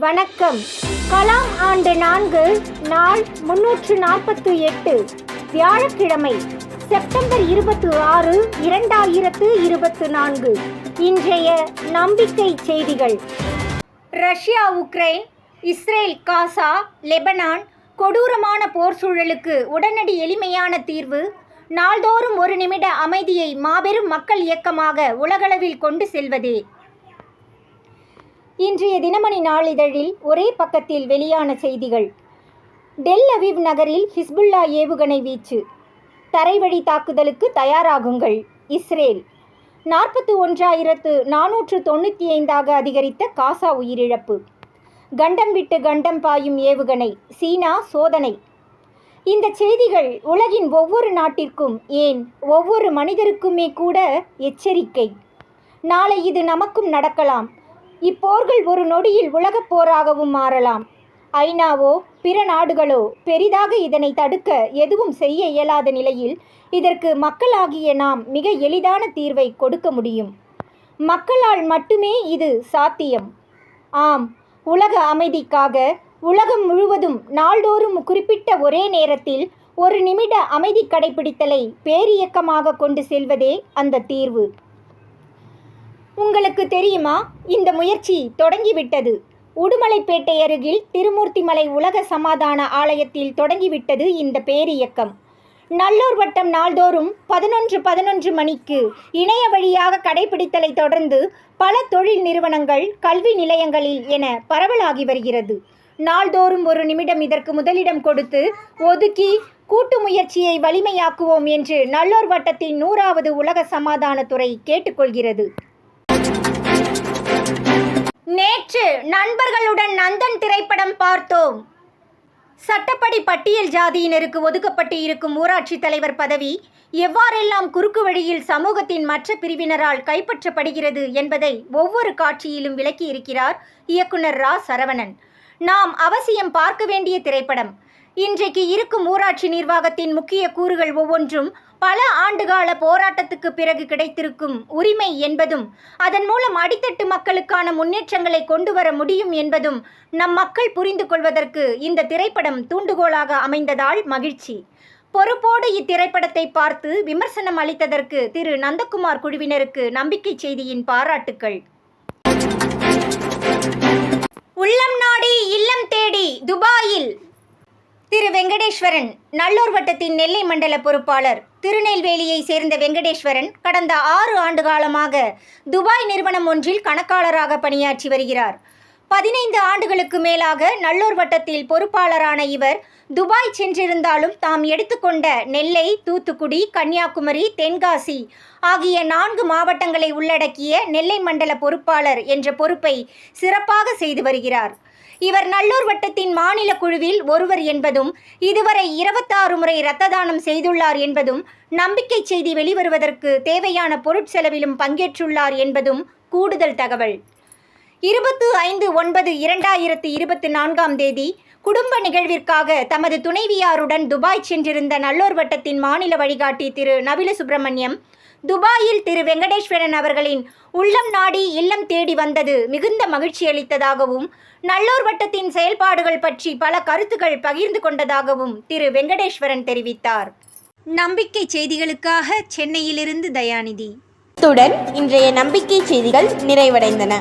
வணக்கம். கலாம் ஆண்டு நான்கு நாள் முன்னூற்று நாற்பத்து எட்டு வியாழக்கிழமை செப்டம்பர் இருபத்தி ஆறு இரண்டாயிரத்து இருபத்து நான்கு. இன்றைய நம்பிக்கை செய்திகள். Russia Ukraine Israel Gaza Lebanon கொடூரமான போர் சூழலுக்கு உடனடி எளிமையான தீர்வு. நாள்தோறும் ஒரு நிமிட அமைதியை மாபெரும் மக்கள் இயக்கமாக உலகளவில் கொண்டு செல்வதே. இன்றைய தினமணி நாளிதழில் ஒரே பக்கத்தில் வெளியான செய்திகள். டெல் அவிவ் நகரில் ஹிஸ்புல்லா ஏவுகணை வீச்சு. தரைவழி தாக்குதலுக்கு தயாராகுங்கள். இஸ்ரேல். நாற்பத்து ஒன்றாயிரத்து நானூற்று தொண்ணூற்றி ஐந்தாக அதிகரித்த காசா உயிரிழப்பு. கண்டம் விட்டு கண்டம் பாயும் ஏவுகணை. சீனா சோதனை. இந்த செய்திகள் உலகின் ஒவ்வொரு நாட்டிற்கும் ஏன் ஒவ்வொரு மனிதருக்குமே கூட எச்சரிக்கை. நாளை இது நமக்கும் நடக்கலாம். இப்போர்கள் ஒரு நொடியில் உலகப் போராகவும் மாறலாம். ஐநாவோ பிற நாடுகளோ பெரிதாக இதனை தடுக்க எதுவும் செய்ய இயலாத நிலையில் இதற்கு மக்களாகிய நாம் மிக எளிதான தீர்வை கொடுக்க முடியும். மக்களால் மட்டுமே இது சாத்தியம். ஆம் உலக அமைதிக்காக உலகம் முழுவதும் நாள்தோறும் குறிப்பிட்ட ஒரே நேரத்தில் ஒரு நிமிட அமைதி கடைபிடித்தலை பேரியக்கமாக கொண்டு செல்வதே அந்த தீர்வு. உங்களுக்கு தெரியுமா? இந்த முயற்சி தொடங்கிவிட்டது. உடுமலைப்பேட்டை அருகில் திருமூர்த்திமலை உலக சமாதான ஆலயத்தில் தொடங்கிவிட்டது இந்த பேரியக்கம். நல்லூர் வட்டம் நாள்தோறும் பதினொன்று பதினொன்று மணிக்கு இணைய வழியாக கடைபிடித்தலை தொடர்ந்து பல தொழில் நிறுவனங்கள் கல்வி நிலையங்களில் என பரவலாகி வருகிறது. நாள்தோறும் ஒரு நிமிடம் இதற்கு முதலிடம் கொடுத்து ஒதுக்கி கூட்டு முயற்சியை வலிமையாக்குவோம் என்று நல்லோர் வட்டத்தின் நூறாவது உலக சமாதானத்துறை கேட்டுக்கொள்கிறது. நேற்று நண்பர்களுடன் நந்தன் திரைப்படம் பார்த்தோம். சட்டப்படி பட்டியல் ஜாதியினருக்கு ஒதுக்கப்பட்டு இருக்கும் ஊராட்சி தலைவர் பதவி எவ்வாறெல்லாம் குறுக்கு வழியில் சமூகத்தின் மற்ற பிரிவினரால் கைப்பற்றப்படுகிறது என்பதை ஒவ்வொரு காட்சியிலும் விளக்கியிருக்கிறார் இயக்குனர் ரா. சரவணன். நாம் அவசியம் பார்க்க வேண்டிய திரைப்படம் இன்றைக்கு இருக்கும் ஊராட்சி நிர்வாகத்தின் முக்கிய கூறுகள் ஒவ்வொன்றும் பல ஆண்டுகால போராட்டத்துக்கு பிறகு கிடைத்திருக்கும் உரிமை என்பதும் அதன் மூலம் அடித்தட்டு மக்களுக்கான முன்னேற்றங்களை கொண்டு வர முடியும் என்பதும் நம் மக்கள் புரிந்து கொள்வதற்கு இந்த திரைப்படம் தூண்டுகோலாக அமைந்ததால் மகிழ்ச்சி. பொறுப்போடு இத்திரைப்படத்தை பார்த்து விமர்சனம் அளித்ததற்கு திரு. நந்தகுமார் குழுவினருக்கு நம்பிக்கை செய்தியின் பாராட்டுக்கள். உள்ளம் நாடி இல்லம் தேடி துபாயில் திரு வெங்கடேஸ்வரன் நல்லூர் வட்டத்தின் நெல்லை மண்டல பொறுப்பாளர். திருநெல்வேலியை சேர்ந்த வெங்கடேஸ்வரன் கடந்த ஆறு ஆண்டு காலமாக துபாய் நிறுவனம் ஒன்றில் கணக்காளராக பணியாற்றி வருகிறார். பதினைந்து ஆண்டுகளுக்கு மேலாக நல்லூர் வட்டத்தில் பொறுப்பாளரான இவர் துபாய் சென்றிருந்தாலும் தாம் எடுத்துக்கொண்ட நெல்லை தூத்துக்குடி கன்னியாகுமரி தென்காசி ஆகிய நான்கு மாவட்டங்களை உள்ளடக்கிய நெல்லை மண்டல பொறுப்பாளர் என்ற பொறுப்பை சிறப்பாக செய்து வருகிறார். இவர் நல்லூர் வட்டத்தின் மாநில குழுவில் ஒருவர் என்பதும் இதுவரை இருபத்தாறு முறை இரத்த தானம் செய்துள்ளார் என்பதும் நம்பிக்கை செய்தி வெளிவருவதற்கு தேவையான பொருட்செலவிலும் பங்கேற்றுள்ளார் என்பதும் கூடுதல் தகவல். இருபத்து ஐந்து ஒன்பது இரண்டாயிரத்து இருபத்தி நான்காம் தேதி குடும்ப நிகழ்விற்காக தமது துணைவியாருடன் துபாய் சென்றிருந்த நல்லூர் வட்டத்தின் மாநில வழிகாட்டி திரு நபில சுப்பிரமணியம் துபாயில் திரு வெங்கடேஸ்வரன் அவர்களின் உள்ளம் நாடி இல்லம் தேடி வந்தது மிகுந்த மகிழ்ச்சி அளித்ததாகவும் நல்லூர் வட்டத்தின் செயல்பாடுகள் பற்றி பல கருத்துக்கள் பகிர்ந்து கொண்டதாகவும் திரு வெங்கடேஸ்வரன் தெரிவித்தார். நம்பிக்கை செய்திகளுக்காக சென்னையிலிருந்து தயாநிதி. இன்றைய நம்பிக்கை செய்திகள் நிறைவடைந்தன.